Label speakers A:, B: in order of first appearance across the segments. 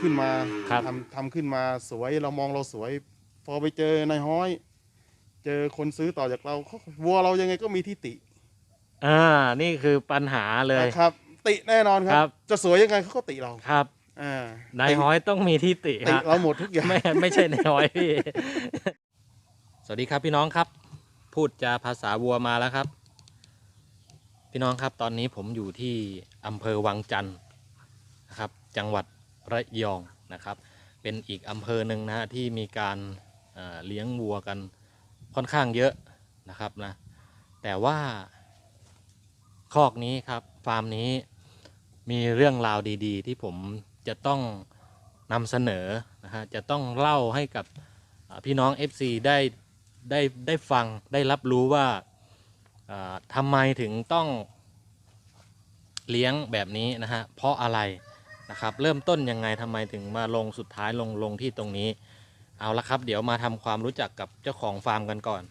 A: ขึ้นมา
B: ครับ
A: ทำทำขึ้นมาสวยเรามองเราสวย พอไปเจอนายห้อย เจอคนซื้อต่อจากเราเขาวัวเรายังไงก็มีที่ติ
B: อ่า นี่คือปัญหาเลย
A: นะครับ ติแน่นอนค
B: ครั
A: รับ บ จะสวยยังไงเขาก็ติเรา
B: ครับ
A: อ่านา
B: ยห้อยต้องมีที่ติ
A: ติ
B: ฮะ
A: เราหมดทุกอย่าง
B: ไม่ไม่ใช่นายห้อยพี่ สวัสดีครับพี่น้องครับ พูดจาภาษาวัวมาแล้วครับ พี่น้องครับตอนนี้ผมอยู่ที่อำเภอวังจันทร์นะครับ จังหวัด ระยองนะครับ เป็นอีกอำเภอหนึ่งนะฮะที่มีการเลี้ยงวัวกันค่อนข้างเยอะนะครับนะแต่ว่าคอกนี้ครับฟาร์มนี้มีเรื่องราวดีๆ ที่ผมจะต้องนำเสนอนะฮะจะต้องเล่าให้กับพี่น้อง FC ได้ได้ได้ฟังได้รับรู้ว่าทำไมถึงต้องเลี้ยงแบบนี้นะฮะเพราะอะไร นะครับ เริ่มต้นยังไงทำไมถึงมาลงสุดท้ายลงลงที่ตรงนี้ เอาละครับ เดี๋ยวมาทำความรู้จักกับเจ้าของฟาร์มกันก่อน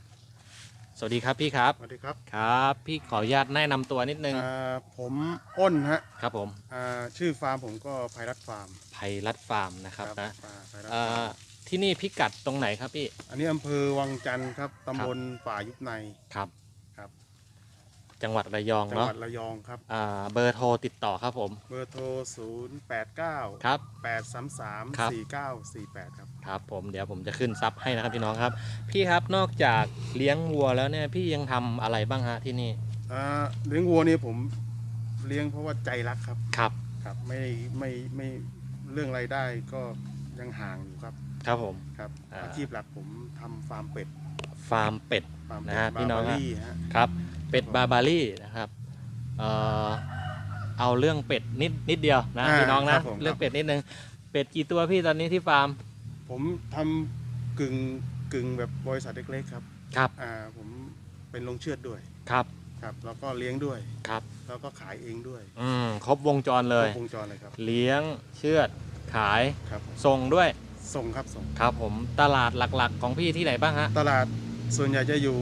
B: สวัสดีครับพี่ครับ
A: สวัสดีครับ
B: ครับ พี่ขออนุญาตแนะนำตัวนิดนึง
A: อ่าผมอ้นฮะ
B: ครับผม
A: อ่าชื่อฟาร์มผมก็ไพรัตฟาร์ม
B: ไพรัตฟาร์มนะครับนะ
A: อ่าไพรัต
B: อ่
A: ฟาร์า
B: มที่นี่พิกัดตรงไหนครับพี่
A: อันนี้อำเภอวังจันทร์ครับตำบลป่ายุบใน
B: ครับ
A: ครับ
B: จังหวัดระยอง
A: จังห
B: เนาะ
A: วัดระยองครับ
B: อ่าเบอร์โทรติดต่อครับผม
A: เบอร์โทร 0 8 9
B: ครับ
A: 8 3 3
B: ครับ
A: 4 9 4 8 ครับ
B: ครับผมเดี๋ยวผมจะขึ้นซับให้นะครับพี่น้องครับ พี่ครับนอกจากเลี้ยงวัวแล้วเนี่ยพี่ยังทำอะไรบ้างฮะที่นี่
A: อ่าเลี้ยงวัวนี่ผมเลี้ยงเพราะว่าใจรักครับ
B: ครับ
A: ครับไม่ไม่ไม่เรื่องรายได้ก็ยังห่างอยู่ครับ
B: ครับผม
A: ครับ
B: อ่า
A: อาชีพหลักผมทำฟาร์มเป็ด
B: ฟาร์มเป็ด
A: ฟาร์ม
B: นะ
A: เป็ด
B: ฮะพี่น้อง
A: บา
B: ฮะ
A: บารี่ฮะ
B: ครับเป็ดบาบารี่นะครับเอ่อเอาเรื่องเป็ดนิดนิดเดียวนะ
A: อ่า
B: พี่น้อง
A: ค
B: นะ
A: รับผม
B: เรื่องเป็ดนิดนึงเป็ดกี่ตัวพี่ตอนนี้ที่ฟาร์ม
A: ผมทำกึ่งกึ่งแบบบริษัทเล็กๆครับ
B: ครับ
A: อ่าผมเป็นลงเชือดด้วย
B: ครับ
A: ครับแล้วก็เลี้ยงด้วย
B: ครับ
A: แล้วก็ขายเองด้วย
B: อืมครบวงจรเลย
A: ครบวงจรเลยครับ
B: เลี้ยงเชือดขาย
A: ครับ
B: ส่งด้วย
A: ส่งครับส่ง
B: ครับผมตลาดหลักๆ ของพี่ที่ไหนบ้างฮะ
A: ตลาด ส่วนใหญ่จะอยู่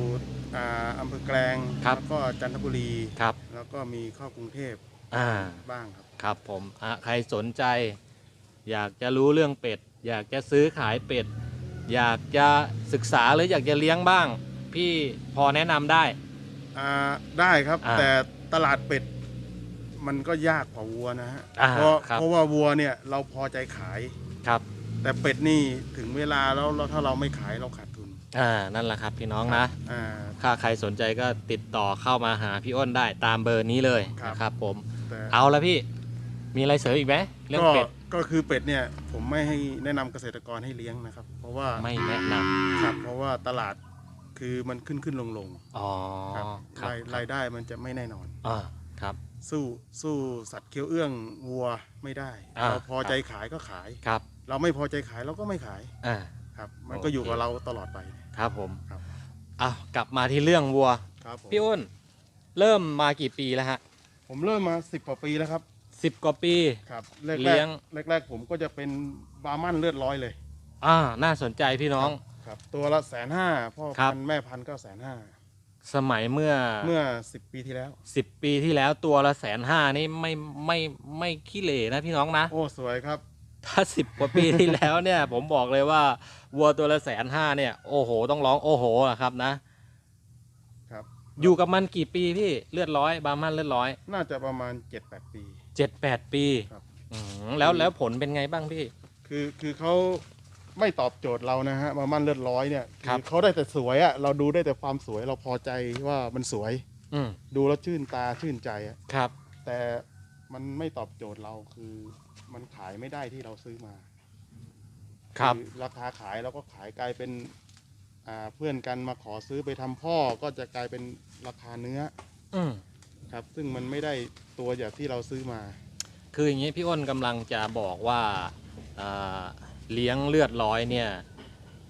A: อ่าอำเภอแกลง
B: ครับ
A: แล้วก็จันทบุรี
B: ครับ
A: แล้วก็มีเข้ากรุงเทพ
B: อ่า
A: บ้างครับ
B: ครับผมอะใครสนใจ อยากจะรู้เรื่องเป็ด อยากจะซื้อขายเป็ด อยากจะศึกษาหรืออยากจะเลี้ยงบ้าง พี่พอแนะนำได้
A: อ่าได้ครับ
B: อ่า
A: แต่ตลาดเป็ดมันก็ยากกว่าวัวนะฮะ
B: อ่า
A: เพราะ
B: ครับ
A: เพราะว่าวัวเนี่ยเราพอใจขาย
B: ครับ
A: แต่เป็ดนี่ถึงเวลาแล้วแล้วถ้าเราไม่ขายเราขาดทุน
B: อ่านั่นแหละครับพี่น้องนะ
A: อ่า
B: ถ้าใครสนใจก็ติดต่อเข้ามาหาพี่อ้นได้ตามเบอร์นี้เลย
A: ครับ
B: นะครับผม
A: แต่
B: เอาละพี่ มีอะไรเสริมอีกไหมเรื่อง
A: ก็
B: เป็ด
A: ก็คือเป็ดเนี่ยผมไม่ให้แนะนำเกษตรกรให้เลี้ยงนะครับ เพราะว่า
B: ไม่แนะนำ
A: ครับเพราะว่าตลาดคือมันขึ้นขึ้นลงลง
B: อ๋อ
A: ครับ
B: ครับ
A: รายรายได้มันจะไม่แน่นอน
B: อ่าครับ
A: สู้สู้สัตว์เคี้ยวเอื้องวัวไม่ได้
B: อ่า
A: เราพอใจขายก็ขาย
B: ครับ
A: เราไม่พอใจขายเราก็ไม่ขาย
B: อ่า
A: ครับ มัน
B: โอเค
A: ก็อยู่กับเราตลอดไป
B: ครับผม
A: ครับ
B: อะกลับมาที่เรื่องวัว
A: ครับผม
B: พี่อ้นเริ่มมากี่ปีแล้วฮะ
A: ผมเริ่มมาสิบกว่าปีแล้วครับ
B: สิบกว่าปี
A: ครับแรก
B: เลี้ยง
A: แรกแรก ๆ ผมก็จะเป็นบาร์มันเลือดร้อยเลย
B: อ่าน่าสนใจพี่น้อง
A: ครับ ตัวละแสนห้าพ่อ
B: ครั
A: พั
B: บ
A: นธุ์แม่พันธุ์ก็แสนห้า
B: สมัยเมื่อ
A: เมื่อสิบปีที่แล้ว
B: สิบปีที่แล้วตัวละแสนห้านี่ไม่ไม่ไม่ขี้เหร่นะพี่น้องนะ
A: โอ้สวยครับ
B: ถ้าสิบกว่าปีที่แล้วเนี่ย ผมบอกเลยว่าวัวตัวละแสนห้าเนี่ย โอ้โห ต้องร้องโอ้โหอะครับนะ
A: ครับ
B: อยู่กับมันกี่ปีพี่เลือดร้อย บาร์มันเลือดร้อย
A: น่าจะประมาณเจ็ดแปดปี
B: เจ็ดแปดปี
A: ครับ
B: อืมแล้วแล้วผลเป็นไงบ้างพี่
A: คือคือเขาไม่ตอบโจทย์เรานะฮะมามั่นเลือดร้อยเนี่ย
B: ครับ
A: เขาได้แต่สวยอะเราดูได้แต่ความสวยเราพอใจว่ามันสวย
B: อืม
A: ดูแล้วชื่นตาชื่นใจอะ
B: ครับ
A: แต่มันไม่ตอบโจทย์เราคือ มันขายไม่ได้ที่เราซื้อมา
B: ครับ
A: อราคาขายเราก็ขายกลายเป็นอ่าเพื่อนกันมาขอซื้อไปทำพ่อก็จะกลายเป็นราคาเนื้อ
B: อืม
A: ครับ ซึ่งมันไม่ได้ตัวอย่างที่เราซื้อมา
B: คืออย่างนี้พี่อ้นกำลังจะบอกว่าอ่าเลี้ยงเลือดร้อยเนี่ย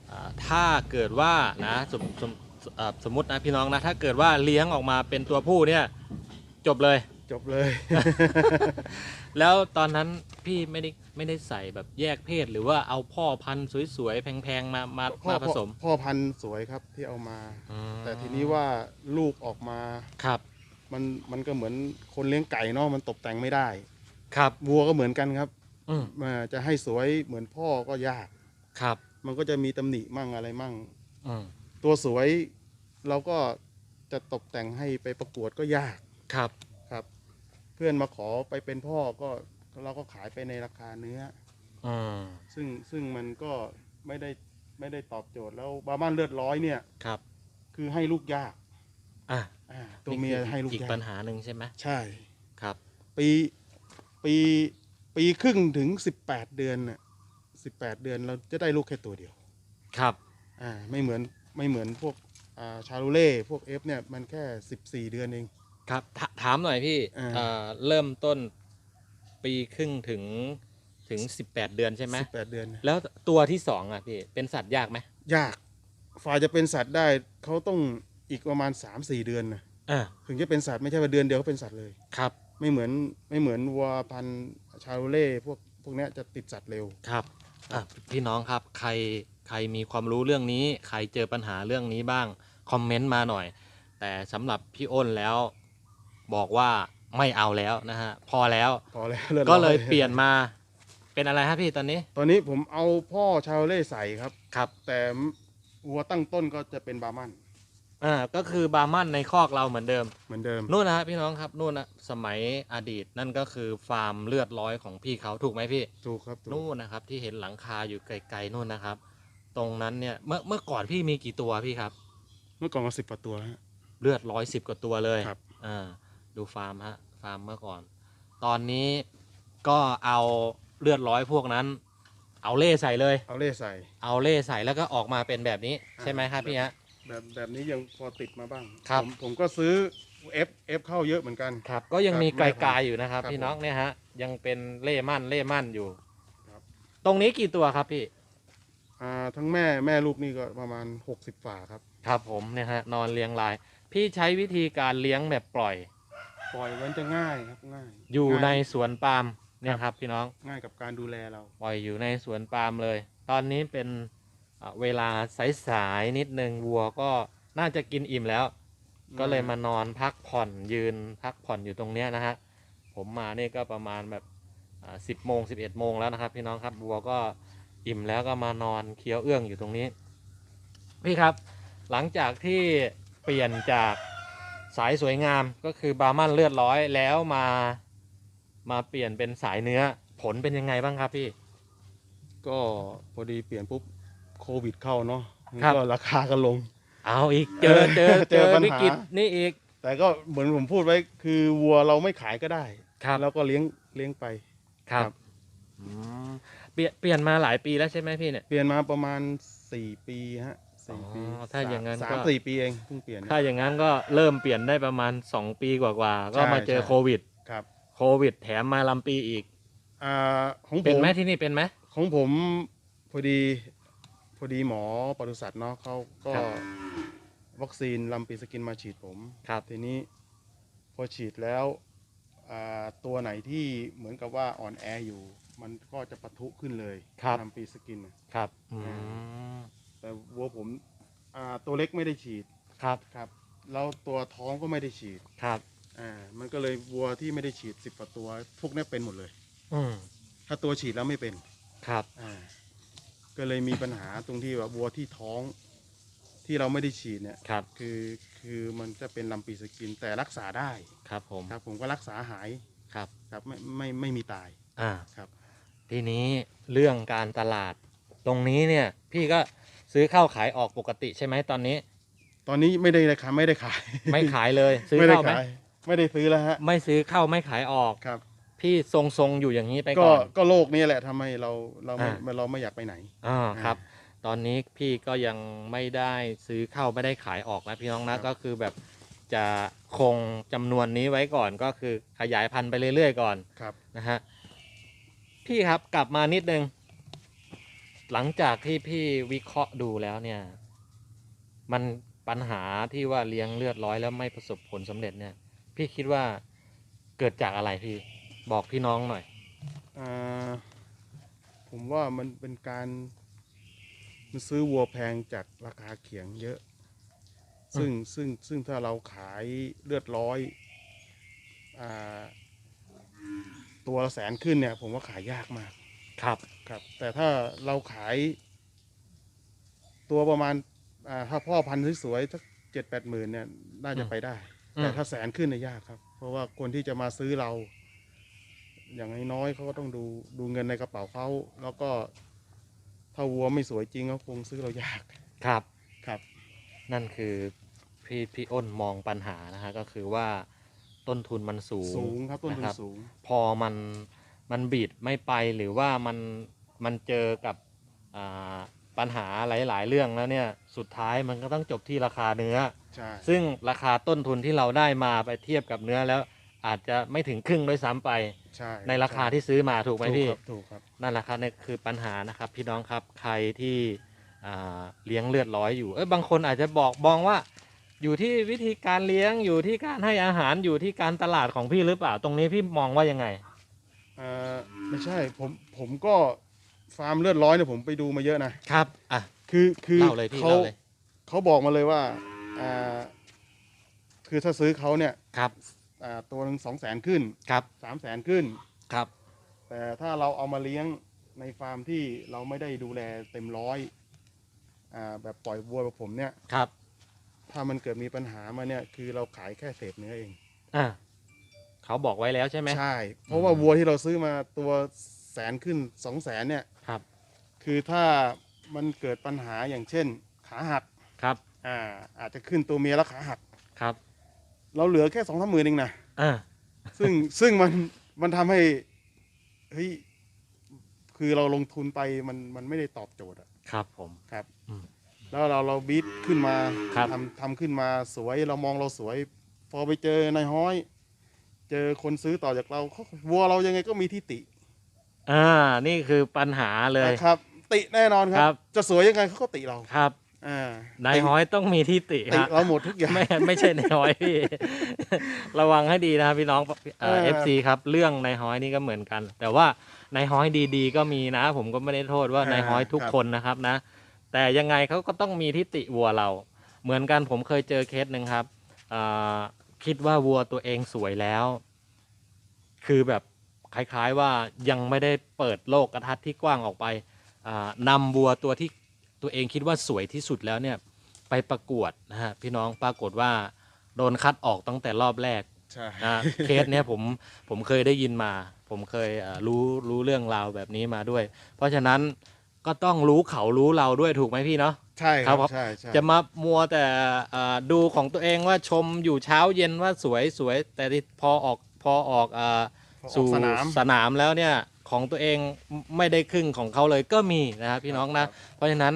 B: อ่าถ้าเกิดว่านะสมสมอ่าสมมตินะพี่น้องนะถ้าเกิดว่าเลี้ยงออกมาเป็นตัวผู้เนี่ยจบเลย
A: จบเลย
B: แล้วตอนนั้นพี่ไม่ได้ไม่ได้ใส่แบบแยกเพศ หรือว่าเอาพ่อพันธุ์สวยๆแพงๆมามา
A: พ่อ
B: มาผ
A: พ่อ
B: สม
A: พ่อพันธุ์สวยครับที่เอามา
B: อืม
A: แต่ทีนี้ว่าลูกออกมา
B: ครับ
A: มันมันก็เหมือนคนเลี้ยงไก่เนาะมันตกแต่งไม่ได้
B: ครับ
A: วัวก็เหมือนกันครับ
B: อืม
A: มาจะให้สวยเหมือนพ่อก็ยาก
B: ครับ
A: มันก็จะมีตำหนิมั่งอะไรมั่ง
B: อืม
A: ตัวสวยเราก็จะตกแต่งให้ไปประกวดก็ยาก
B: ครับ
A: ครับ เพื่อนมาขอไปเป็นพ่อก็เราก็ขายไปในราคาเนื้อ
B: อืม
A: ซึ่งซึ่งมันก็ไม่ได้ไม่ได้ตอบโจทย์แล้วบาร์มันเลือดร้อยเนี่ย
B: ครับ
A: คือให้ลูกยาก
B: อะ
A: อ่าตัวเมีย
B: นี่คือ
A: ให้ลูก
B: อีก
A: ยาก
B: ปัญหาหนึ่งใช่ไหม
A: ใช่
B: ครับ
A: ปีปีปีครึ่งถึงสิบแปดเดือนน่ะสิบแปดเดือนเราจะได้ลูกแค่ตัวเดียว
B: ครับ
A: อ่าไม่เหมือนไม่เหมือนพวกอ่าชาลูเล่พวกเอฟเนี่ยมันแค่สิบสี่เดือนเอง
B: ครับถถามหน่อยพี่
A: อ่า
B: เอ่อเริ่มต้นปีครึ่งถึงถึงสิบแปดเดือนใช่ไหม
A: สิบแปดเดือนนะ
B: แล้วตัวที่สองอะพี่เป็นสัตว์ยากไหม
A: ยากฝ่ายจะเป็นสัตว์ได้เขาต้องอีกประมาณสามสี่เดือนนะ
B: อ่า
A: ถึงจะเป็นสัตว์ไม่ใช่ว่าเดือนเดียวก็เป็นสัตว์เลย
B: ครับ
A: ไม่เหมือนไม่เหมือนวัวพันธุ์ชาลูเล่พวกพวกเนี้ยจะติดสัตว์เร็ว
B: ครับอะพี่น้องครับใครใครมีความรู้เรื่องนี้ ใครเจอปัญหาเรื่องนี้บ้าง คอมเมนต์มาหน่อย แต่สำหรับพี่อ้นแล้ว บอกว่าไม่เอาแล้วนะฮะพอแล้ว
A: พอแล้วลือด
B: ก็เลย
A: ร้อ
B: เปลี่ยนมาเป็นอะไรฮะพี่ตอนนี้
A: ตอนนี้ผมเอาพ่อชาลูเล่ใส่ครับ
B: ครับ
A: แต่วัวตั้งต้นก็จะเป็นบาร์มัน
B: อ่าก็คือบาร์มันในคอกเราเหมือนเดิม
A: เหมือนเดิม
B: นู่นนะฮะพี่น้องครับนู่นนะสมัยอดีตนั่นก็คือฟาร์มเลือดร้อยของพี่เขาถูกไหมพี่
A: ถูกครับถูก
B: นู่นนะครับที่เห็นหลังคาอยู่ไกลๆนู่นนะครับ ตรงนั้นเนี่ยเมื่อเมื่อก่อนพี่มีกี่ตัวพี่ครับ
A: เมื่อก่อนก็สิบกว่าตัวฮะ
B: เลือดร้อยสิบกว่าตัวเลย
A: ครับ
B: อ่า ดูฟาร์มฮะฟาร์มเมื่อก่อน ตอนนี้ก็เอาเลือดร้อยพวกนั้น เอาเล่ใส่เลย
A: เอาเล่ใส่
B: เอาเล่ใส่แล้วก็ออกมาเป็นแบบนี้ ใช่ไหมครับพี่ฮะ
A: แบบแบบนี้ยังพอติดมาบ้าง
B: ครับ
A: ผมผมก็ซื้อ F F เข้าเยอะเหมือนกัน
B: ครับ ก็ยังมี
A: ครับ
B: ไกลๆอยู่นะครับ
A: ครับ
B: พี่น้องเนี่ยฮะ ยังเป็นเล่มั่นเล่มั่นอยู่
A: ครับ
B: ตรงนี้กี่ตัวครับพี่
A: อ่าทั้งแม่แม่ลูกนี่ก็ประมาณ 60ฝาครับ
B: ครับผมเนี่ยฮะนอนเลี้ยงลาย พี่ใช้วิธีการเลี้ยงแบบปล่อย
A: ปล่อยมันจะง่ายครับง่าย
B: อยู่ใน
A: ง่าย
B: สวนปาล์มเนี่ยครับพี่น้อง
A: ง่ายกับการดูแลเรา
B: ปล่อยอยู่ในสวนปาล์มเลย ตอนนี้เป็นอะเวลาสายๆนิดนึงวัวก็น่าจะกินอิ่มแล้ว ก็เลยมานอนพักผ่อนยืนพักผ่อนอยู่ตรงเนี้ยนะฮะผมมาเนี่ยก็ประมาณแบบสิบโมงสิบเอ็ดโมงแล้วนะครับ พี่น้องครับวัวก็อิ่มแล้วก็มานอนเคี้ยวเอื้องอยู่ตรงนี้ พี่ครับ หลังจากที่เปลี่ยนจาก สายสวยงามก็คือบาร์มันเลือดร้อยแล้วมามาเปลี่ยนเป็นสายเนื้อผลเป็นยังไงบ้างครับพี่
A: ก็พอดีเปลี่ยนปุ๊บโควิดเข้าเนาะ
B: ครับ
A: ก็ราคาก็ลง
B: เอาอีกเจอเจอ
A: เจ
B: เจ
A: อ
B: อ
A: ปัญหา
B: วิกฤตนี่อีก
A: แต่ก็เหมือนผมพูดไว้คือวัวเราไม่ขายก็ได้
B: ครับ
A: แล้วก็เลี้ยงเลี้ยงไป
B: ครับ
A: ครับ
B: อืมเปลี่ยนเปลี่ยนมาหลายปีแล้วใช่ไหมพี่เนี่ย
A: เปลี่ยนมาประมาณสี่ปีฮะ สี่ปี
B: อ๋อถ้าอย่างนั้น
A: สาม
B: ก็
A: สี่ปีเองเพิ่งเปลี่ยน
B: ถ้าอย่างนั้นก็เริ่มเปลี่ยนได้ประมาณ 2 ปีกว่าๆก็
A: ใช่
B: มาเจอ
A: ใช่
B: โควิด
A: ครับ
B: โควิด แถมมาลำปีอีก
A: อ่าของผ
B: เป็น
A: ม
B: ไหมที่นี่เป็นไหม
A: ของผมพอดีพอดีหมอปศุสัตว์เนาะเขาก็
B: ครับ
A: วัคซีนลำปีสกินมาฉีดผม
B: ครับ
A: ทีนี้พอฉีดแล้วอ่าตัวไหนที่เหมือนกับว่าอ่อนแออยู่ มันก็จะปะทุขึ้นเลย
B: ครับ
A: ลำปีสกินน่ะ
B: ครับอืม
A: แต่วัวผมอ่าตัวเล็กไม่ได้ฉีด
B: ครับ
A: ครับแล้วตัวท้องก็ไม่ได้ฉีด
B: ครับ
A: อ่ามันก็เลยวัวที่ไม่ได้ฉีดสิบกว่าตัว พวกเนี้ยเป็นหมดเลย
B: อืม
A: ถ้าตัวฉีดแล้วไม่เป็น
B: ครับ
A: อ่าก็เลยมีปัญหาตรงที่ว่าวัวที่ท้องที่เราไม่ได้ฉีดเนี่ย
B: ครับ
A: คือคือมันจะเป็นลำปีสกินแต่รักษาได้
B: ครับผม
A: ครับ ผมก็รักษาหาย
B: ครับ
A: ครับไม่ไม่ไม่มีตาย
B: อ่า
A: ครับ
B: ทีนี้เรื่องการตลาดตรงนี้เนี่ย พี่ก็ ซื้อเข้าขายออกปกติใช่ไหมตอนนี้
A: ตอนนี้ไม่ได้ราคาไม่ได้ขาย
B: ไม่ขายเลย ซื้อ
A: ไม่ได้
B: เข้าไหม
A: ขายไม่ได้ซื้อแล้วฮะ
B: ไม่ซื้อเข้าไม่ขายออก
A: ครับ
B: พี่ทรงๆอยู่อย่างนี้ไป
A: ก็
B: ก่อน
A: ก็โลกนี้แหละทำให้เราเราไม่
B: อ่า
A: เราไม่อยากไปไหน
B: อ่าครับ ตอนนี้พี่ก็ยังไม่ได้ซื้อเข้าไม่ได้ขายออกนะพี่น้อง
A: ครั
B: นะ
A: บ
B: ก็คือแบบจะคงจำนวนนี้ไว้ก่อนก็คือขยายพันธุ์ไปเรื่อยๆก่อน
A: ครับ
B: นะฮะพี่ครับกลับมานิดนึง หลังจากที่พี่วิเคราะห์ดูแล้วเนี่ย มันปัญหาที่ว่าเลี้ยงเลือดร้อยแล้วไม่ประสบผลสำเร็จเนี่ย พี่คิดว่าเกิดจากอะไรพี่บอกพี่น้องหน่อย
A: อ่าผมว่ามันเป็นการมันซื้อวัวแพงจากราคาเขียงเยอะ ซึ่งซึ่งซึ่งถ้าเราขายเลือดร้อยอ่าตัวละแสนขึ้นเนี่ย ผมว่าขายยากมาก
B: ครับ
A: ครับ แต่ถ้าเราขาย ตัวประมาณอ่าถ้าพ่อพันธุ์สวยๆสักเจ็ดแปดหมื่นเนี่ยน่าจะ
B: อืม
A: ไปได้
B: อืม
A: แต่ถ้าแสนขึ้นเนี่ยยากครับ เพราะว่าคนที่จะมาซื้อเรา อย่างน้อยๆเขาก็ต้องดูดูเงินในกระเป๋าเขาแล้วก็ถ้าวัวไม่สวยจริงเขาคงซื้อเรายาก
B: ครับ
A: ครับ
B: นั่นคือพี่พี่อ้นมองปัญหานะฮะก็คือว่าต้นทุนมันสูง
A: สูงครับต้นทุน
B: นะครับ
A: สูง
B: พอมัน มันบีดไม่ไปหรือว่ามันมันเจอกับอ่าปัญหาหลาย ๆ เรื่องแล้วเนี่ยสุดท้ายมันก็ต้องจบที่ราคาเนื้อ
A: ใช่
B: ซึ่งราคาต้นทุนที่เราได้มาไปเทียบกับเนื้อแล้วอาจจะไม่ถึงครึ่งด้วยซ้ำไป
A: ใช่
B: ในราคาที่ซื้อมาถูกไหม
A: ถูก
B: พี่
A: ครับถูกครับ
B: นั่นแหละครับนี่คือปัญหานะครับ พี่น้องครับใครที่อ่าเลี้ยงเลือดร้อยอยู่เอ้ยบางคนอาจจะบอกมองว่า อยู่ที่วิธีการเลี้ยงอยู่ที่การให้อาหารอยู่ที่การตลาดของพี่หรือเปล่าตรงนี้พี่มองว่ายังไง
A: เอ่อไม่ใช่ผมผมก็ฟาร์มเลือดร้อยเนี่ยผมไปดูมาเยอะนะครับ
B: อะ
A: คือคือ
B: เล่าเลยพี่
A: เขา
B: เล่าเลย
A: เขาบอกมาเลยว่าอ่าคือถ้าซื้อเขาเนี่ย
B: ครับ
A: อ่าตัวหนึ่งสองแสนขึ้น
B: ครับ
A: สามแสนขึ้น
B: ครับ
A: แต่ถ้าเราเอามาเลี้ยงในฟาร์มที่เราไม่ได้ดูแลเต็มร้อยอ่าแบบปล่อยวัวแบบผมเนี่ย
B: ครับ
A: ถ้ามันเกิดมีปัญหามาเนี่ย คือเราขายแค่เศษเนื้อเอง
B: อะ เขาบอกไว้แล้วใช่ไหม
A: ใช่ เพราะว่าวัวที่เราซื้อมาตัวแสนขึ้นสองแสนเนี่ย
B: ครับ
A: คือถ้ามันเกิดปัญหาอย่างเช่น ขาหัก
B: ครับ
A: อ่าอาจจะขึ้นตัวเมียแล้วขาหัก
B: ครับ
A: เราเหลือแค่สองสามหมื่นเองนะ
B: อะ
A: ซึ่งซึ่งมันมันทำให้เฮ้ยคือเราลงทุนไปมันมันไม่ได้ตอบโจทย์อะ
B: ครับผม
A: ครับ
B: อืม
A: แล้วเราเราบีทขึ้นมา
B: ครับ
A: ทำทำขึ้นมาสวยเรามองเราสวย พอไปเจอนายห้อยเจอคนซื้อต่อจากเราเขาวัวเรายังไงก็มีที่ติ
B: อ่า นี่คือปัญหาเลย
A: นะครับ ติแน่นอนค
B: ครั
A: รับบจะสวยยังไงเขาก็ติเรา
B: ครับ
A: อ่านา
B: ยห้อยต้องมีที่ติ
A: ติ
B: ฮะ
A: เราหมดทุกอย่าง
B: ไม่ไม่ใช่นายห้อยพี่ ระวังให้ดีนะครับพี่น้องเอ
A: เออ
B: ฟซีครับ เรื่องนายห้อยนี่ก็เหมือนกัน แต่ว่านายห้อยดีๆ ก็มีนะ ผมก็ไม่ได้โทษว่านายห้อยทุกคนนะครับนะ แต่ยังไงเขาก็ต้องมีทิติวัวเรา เหมือนกันผมเคยเจอเคสหนึ่งครับอ่า คิดว่าวัวตัวเองสวยแล้ว คือแบบคล้ายๆว่ายังไม่ได้เปิดโลกกระทัดที่กว้างออกไปอ่านำวัวตัวที่ตัวเองคิดว่าสวยที่สุดแล้วเนี่ยไปประกวดนะฮะพี่น้องปรากฏว่าโดนคัดออกตั้งแต่รอบแรก
A: ใช่
B: นะเคสเนี้ยผมผมเคยได้ยินมา ผมเคยเอ่อรู้รู้เรื่องราวแบบนี้มาด้วย เพราะฉะนั้นก็ต้องรู้เขารู้เราด้วยถูกไหมพี่เนาะ
A: ใช่ครับ
B: ครับ
A: ใช่ใช่
B: จะมามัวแต่เอ่อดูของตัวเองว่าชมอยู่เช้าเย็นว่าสวยสวย แต่ที่พอออกพอออกเอ่อ
A: พอออก
B: สู่
A: สนาม
B: สนามแล้วเนี่ยของตัวเองไม่ได้ครึ่งของเขาเลยก็มีนะครับพี่น้องนะ เพราะฉะนั้น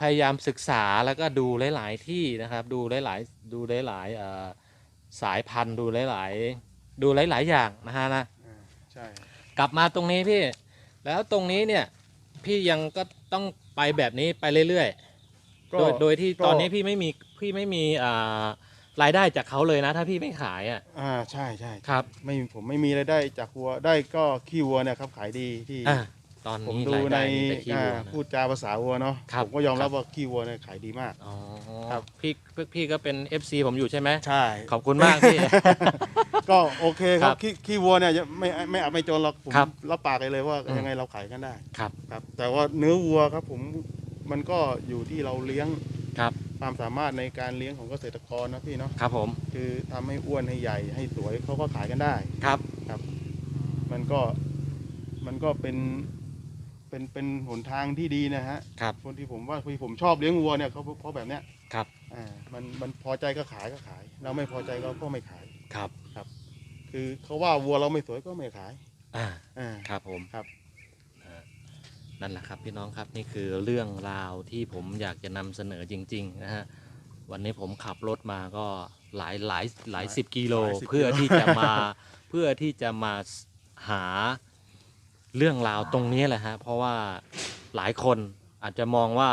B: พยายามศึกษาแล้วก็ดูหลาย ๆ ที่นะครับ ดูหลาย ๆ ดูหลายๆเอ่อสายพันธุ์ดูหลาย ๆ ดูหลาย ๆ อย่างนะฮะนะ
A: อ่าใช่
B: กลับมาตรงนี้พี่ แล้วตรงนี้เนี่ย พี่ยังก็ต้องไปแบบนี้ไปเรื่อยๆ
A: ก็
B: โดยโดยที่
A: ก็
B: ตอนนี้พี่ไม่มีพี่ไม่มีอ่ารายได้จากเขาเลยนะ ถ้าพี่ไม่ขายอะ
A: อ่าใช่ใช่
B: ครับ
A: ไม่ผมไม่มีรายได้จากวัวได้ก็ขี้วัวเนี่ยครับขายดีที่
B: อะ ตอน
A: ผม
B: นี้
A: ดู
B: ราย
A: ใน
B: ได้มีแต่ขี้วัว
A: อ่า
B: นะ
A: พูดจาภาษาวัวเนาะ
B: ครับ
A: ผมก็ยอมรับ
B: ครับ
A: ว่าขี้วัวเนี่ยขายดีมาก
B: อ๋อ
A: ครับ
B: พี่พี่พี่ก็เป็น FC ผมอยู่ใช่ไหม
A: ใช่
B: ขอบคุณมากพี่
A: ก็โอเคครั
B: ครับบ
A: ขี้ขี้วัวเนี่ยไม่ไม่อับไม่จนหรอกผม
B: ครับ
A: รับปากเลยว่า
B: อืม
A: ยังไงเราขายกันได้
B: ครับ
A: ครับ แต่ว่าเนื้อวัวครับผมมันก็อยู่ที่เราเลี้ยง
B: ครับ
A: ความสามารถในการเลี้ยงของเกษตรกรนะพี่เนาะ
B: ครับผม
A: คือทำให้อ้วนให้ใหญ่ให้สวยเขาก็ขายกันได้
B: ครับ
A: มันก็มันก็เป็น เป็นเป็นหนทางที่ดีนะฮะ
B: ครับ
A: คนที่ผมว่าที่ผมชอบเลี้ยงวัวเนี่ยเขาเพราะแบบเนี้ย
B: ครับ
A: อ่ามันมันพอใจก็ขายก็ขาย เราไม่พอใจเราก็ไม่ขาย
B: ครับ
A: คือเขาว่าวัวเราไม่สวยก็ไม่ขาย
B: อ่า
A: อ่า
B: ครับผม
A: ครับ
B: อ่านั่นแหละครับพี่น้องครับนี่คือเรื่องราวที่ผมอยากจะนำเสนอจริง ๆ นะฮะวันนี้ผมขับรถมาก็หลายหลายหลายสิบกิโล
A: หลายสิบ
B: เพื่อ
A: กิโล
B: ที่จะมา เพื่อที่จะมาหา เรื่องราวตรงนี้แหละฮะเพราะว่าหลายคนอาจจะมองว่า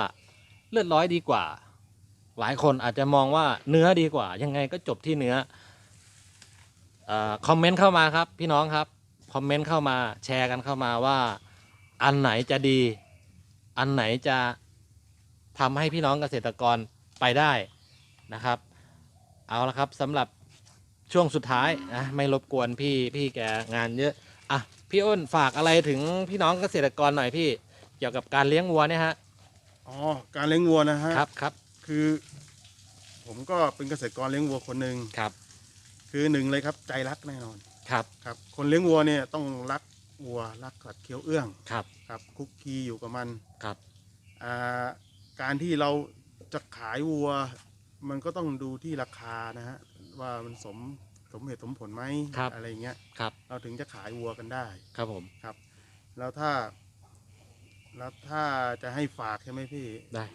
B: เลือดร้อยดีกว่า หลายคนอาจจะมองว่าเนื้อดีกว่า ยังไงก็จบที่เนื้อเอ่อคอมเมนต์เข้ามาครับ พี่น้องครับคอมเมนต์เข้ามาแชร์กันเข้ามาว่า อันไหนจะดี อันไหนจะทำให้พี่น้องเกษตรกรไปได้นะครับ เอาละครับสำหรับช่วงสุดท้ายนะไม่รบกวนพี่พี่แกงานเยอะอะ พี่อ้นฝากอะไรถึงพี่น้องเกษตรกรหน่อยพี่ เกี่ยวกับการเลี้ยงวัวเนี่ยฮะ
A: อ๋อการเลี้ยงวัวนะฮะ
B: ครับครับ
A: คือ ผมก็เป็นเกษตรกรเลี้ยงวัวคนหนึ่ง
B: ครับ
A: คือหนึ่งเลยครับ ใจรักแน่นอน
B: ครับ
A: ครับ คนเลี้ยงวัวเนี่ยต้องรักวัวรักกัดเคี้ยวเอื้อง
B: ครับ
A: ครับคุกคีอยู่กับมัน
B: ครับ
A: อ่าการที่เราจะขายวัว มันก็ต้องดูที่ราคานะฮะว่ามันสม สมเหตุสมผลไหม
B: ครับ
A: อะไรเงี้ย
B: ครับ
A: เราถึงจะขายวัวกันได้
B: ครับผม
A: ครับ แล้วถ้า แล้วถ้าจะให้ฝากใช่ไหมพี่
B: ได้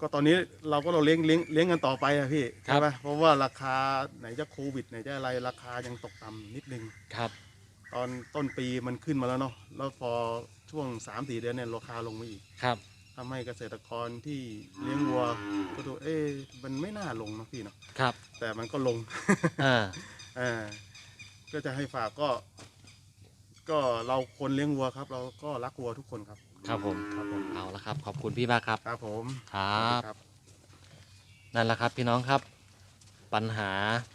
A: ก็ตอนนี้เราก็เราเลี้ยงเลี้ยงเลี้ยงกันต่อไปอะพี่
B: ครับ
A: ใช่ไหมเพราะว่าราคาไหนจะโควิดไหนจะอะไรราคายังตกต่ำนิดนึง
B: ครับ
A: ตอนต้นปีมันขึ้นมาแล้วเนาะแล้วพอช่วง3าสี่เดือนเนี่ยราคาลงมาอีก
B: ครับ
A: ทำให้เกษตรกรที่เลี้ยงวัวก็ดูเอ๊ะมันไม่น่าลงเนอะพี่เนาะ
B: ครับ
A: แต่มันก็ลง
B: อ่า
A: อ่าก็จะให้ฝากก็ ก็เราคนเลี้ยงวัวครับ เราก็รักวัวทุกคนครับ
B: ครับผม
A: ครับผม
B: เอาละครับ ขอบคุณพี่มากครับ
A: ครับผม
B: ครับ
A: ครับ
B: นั่นแหละครับพี่น้องครับปัญหา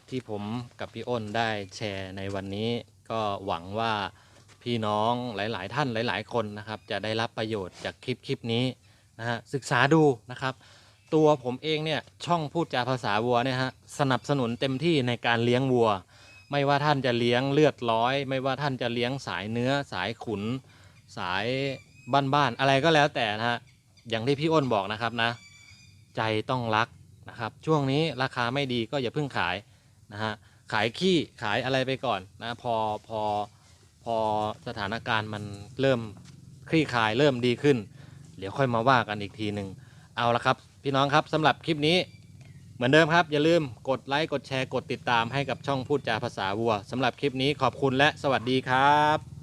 B: ที่ผมกับพี่อ้นได้แชร์ในวันนี้ ก็หวังว่าพี่น้องหลาย ๆ ท่านหลาย ๆ คนนะครับ จะได้รับประโยชน์จากคลิปคลิปนี้ นะฮะศึกษาดูนะครับ ตัวผมเองเนี่ยช่องพูดจาภาษาวัวเนี่ยฮะสนับสนุนเต็มที่ในการเลี้ยงวัว ไม่ว่าท่านจะเลี้ยงเลือดร้อย ไม่ว่าท่านจะเลี้ยงสายเนื้อสายขุน สายบ้านๆอะไรก็แล้วแต่นะฮะอย่างที่พี่อ้นบอกนะครับนะ ใจต้องรักนะครับช่วงนี้ราคาไม่ดีก็อย่าเพิ่งขายนะฮะขายขี้ขายอะไรไปก่อนนะพอพอพอสถานการณ์มันเริ่มคลี่คลายเริ่มดีขึ้น เดี๋ยวค่อยมาว่ากันอีกทีหนึ่งเอาละครับ พี่น้องครับสำหรับคลิปนี้เหมือนเดิมครับ อย่าลืมกดไลค์กดแชร์กดติดตามให้กับช่องพูดจาภาษาวัวสำหรับคลิปนี้ขอบคุณและสวัสดีครับ